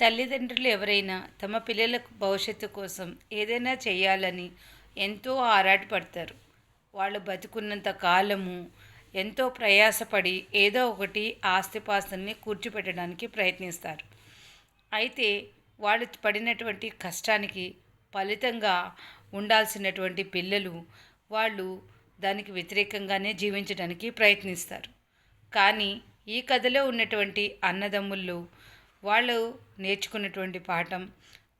తల్లిదండ్రులు ఎవరైనా తమ పిల్లలకు భవిష్యత్తు కోసం ఏదైనా చేయాలని ఎంతో ఆరాటపడతారు. వాళ్ళు బతుకున్నంత కాలము ఎంతో ప్రయాసపడి ఏదో ఒకటి ఆస్తిపాస్తుల్ని కూర్చిపెట్టడానికి ప్రయత్నిస్తారు. అయితే వాళ్ళు పడినటువంటి కష్టానికి ఫలితంగా ఉండాల్సినటువంటి పిల్లలు వాళ్ళు దానికి వ్యతిరేకంగానే జీవించడానికి ప్రయత్నిస్తారు. కానీ ఈ కథలో ఉన్నటువంటి అన్నదమ్ముళ్ళు వాళ్ళు నేర్చుకున్నటువంటి పాఠం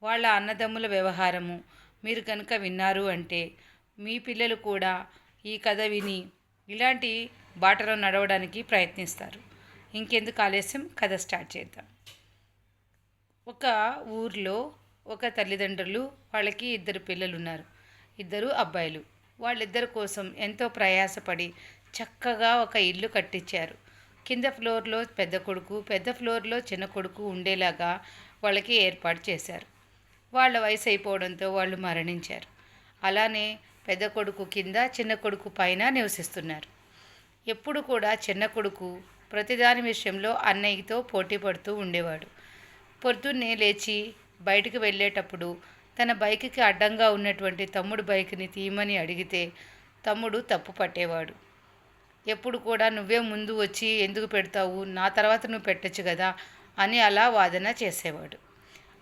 వాళ్ళ అన్నదమ్ముల వ్యవహారము మీరు కనుక విన్నారు అంటే మీ పిల్లలు కూడా ఈ కథ విని ఇలాంటి బాటలో నడవడానికి ప్రయత్నిస్తారు. ఇంకెందుకు ఆలస్యం? కథ స్టార్ట్ చేద్దాం. ఒక ఊర్లో ఒక తల్లిదండ్రులు వాళ్ళకి ఇద్దరు పిల్లలు ఉన్నారు ఇద్దరు అబ్బాయిలు. వాళ్ళిద్దరి కోసం ఎంతో ప్రయాసపడి చక్కగా ఒక ఇల్లు కట్టించారు. కింద ఫ్లోర్లో పెద్ద కొడుకు పెద్ద ఫ్లోర్లో చిన్న కొడుకు ఉండేలాగా వాళ్ళకి ఏర్పాటు చేశారు. వాళ్ళ వయసు అయిపోవడంతో వాళ్ళు మరణించారు. అలానే పెద్ద కొడుకు కింద చిన్న కొడుకు పైన నివసిస్తున్నారు. ఎప్పుడు కూడా చిన్న కొడుకు ప్రతిదాని విషయంలో అన్నయ్యతో పోటీ పడుతూ ఉండేవాడు. పొద్దున్నే లేచి బయటికి వెళ్ళేటప్పుడు తన బైక్కి అడ్డంగా ఉన్నటువంటి తమ్ముడు బైక్ని తీయమని అడిగితే తమ్ముడు తప్పు పట్టేవాడు. ఎప్పుడు కూడా నువ్వే ముందు వచ్చి ఎందుకు పెడతావు? నా తర్వాత నువ్వు పెట్టచ్చు కదా? అని అలా వాదన చేసేవాడు.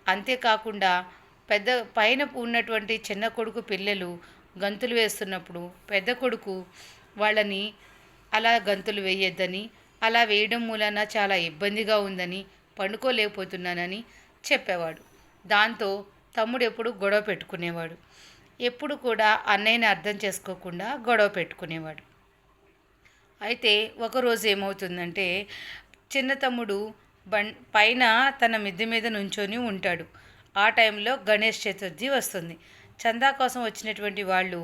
అంతేకాకుండా పెద్ద పైన ఉన్నటువంటి చిన్న కొడుకు పిల్లలు గంతులు వేస్తున్నప్పుడు పెద్ద కొడుకు వాళ్ళని అలా గంతులు వేయొద్దని అలా వేయడం మూలన చాలా ఇబ్బందిగా ఉందని పండుకోలేకపోతున్నానని చెప్పేవాడు. దాంతో తమ్ముడు ఎప్పుడు గొడవ పెట్టుకునేవాడు. ఎప్పుడు కూడా అన్నయ్యని అర్థం చేసుకోకుండా గొడవ పెట్టుకునేవాడు. అయితే ఒకరోజు ఏమవుతుందంటే చిన్న తమ్ముడు బం పైన తన మిద్దె మీద నుంచొని ఉంటాడు. ఆ టైంలో గణేష్ చతుర్థి వస్తుంది. చందా కోసం వచ్చినటువంటి వాళ్ళు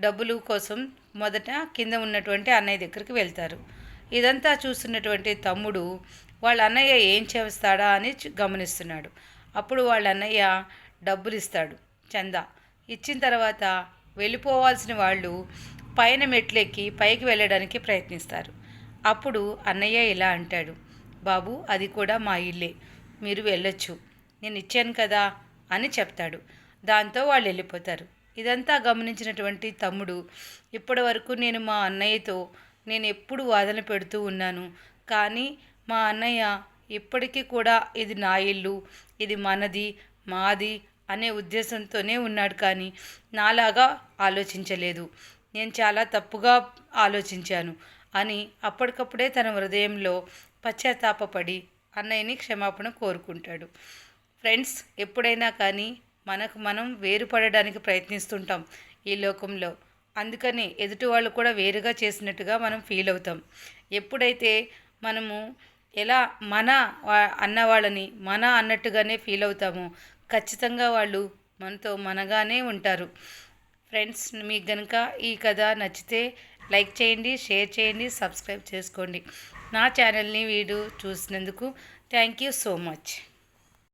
డబ్బులు కోసం మొదట కింద ఉన్నటువంటి అన్నయ్య దగ్గరికి వెళ్తారు. ఇదంతా చూస్తున్నటువంటి తమ్ముడు వాళ్ళ అన్నయ్య ఏం చేస్తాడా అని గమనిస్తున్నాడు. అప్పుడు వాళ్ళ అన్నయ్య డబ్బులు ఇస్తాడు చందా. ఇచ్చిన తర్వాత వెళ్ళిపోవాల్సిన వాళ్ళు పైన మెట్లెక్కి పైకి వెళ్ళడానికి ప్రయత్నిస్తారు. అప్పుడు అన్నయ్య ఇలా అంటాడు బాబు అది కూడా మా ఇల్లే. మీరు వెళ్ళొచ్చు. నేను ఇచ్చాను కదా అని చెప్తాడు. దాంతో వాళ్ళు వెళ్ళిపోతారు. ఇదంతా గమనించినటువంటి తమ్ముడు ఇప్పటి వరకు నేను మా అన్నయ్యతో నేను ఎప్పుడు వాదన పెడుతూ ఉన్నాను. కానీ మా అన్నయ్య ఇప్పటికీ కూడా ఇది నా ఇల్లు ఇది మనది మాది అనే ఉద్దేశంతోనే ఉన్నాడు కానీ నాలాగా ఆలోచించలేదు. నేను చాలా తప్పుగా ఆలోచించాను అని అప్పటికప్పుడే తన హృదయంలో పశ్చాత్తాపపడి అన్నయ్యని క్షమాపణ కోరుకుంటాడు. ఫ్రెండ్స్ ఎప్పుడైనా కానీ మనకు మనం వేరుపడడానికి ప్రయత్నిస్తుంటాం ఈ లోకంలో. అందుకని ఎదుటి వాళ్ళు కూడా వేరుగా చేసినట్టుగా మనం ఫీల్ అవుతాం. ఎప్పుడైతే మనము ఎలా మన అన్నవాళ్ళని మన అన్నట్టుగానే ఫీల్ అవుతామో ఖచ్చితంగా వాళ్ళు మనతో మనగానే ఉంటారు. ఫ్రెండ్స్ మీకు కనుక ఈ కథ నచ్చితే లైక్ చేయండి షేర్ చేయండి సబ్స్క్రైబ్ చేసుకోండి. నా ఛానల్ని వీడియో చూసినందుకు థ్యాంక్ యూ సో మచ్.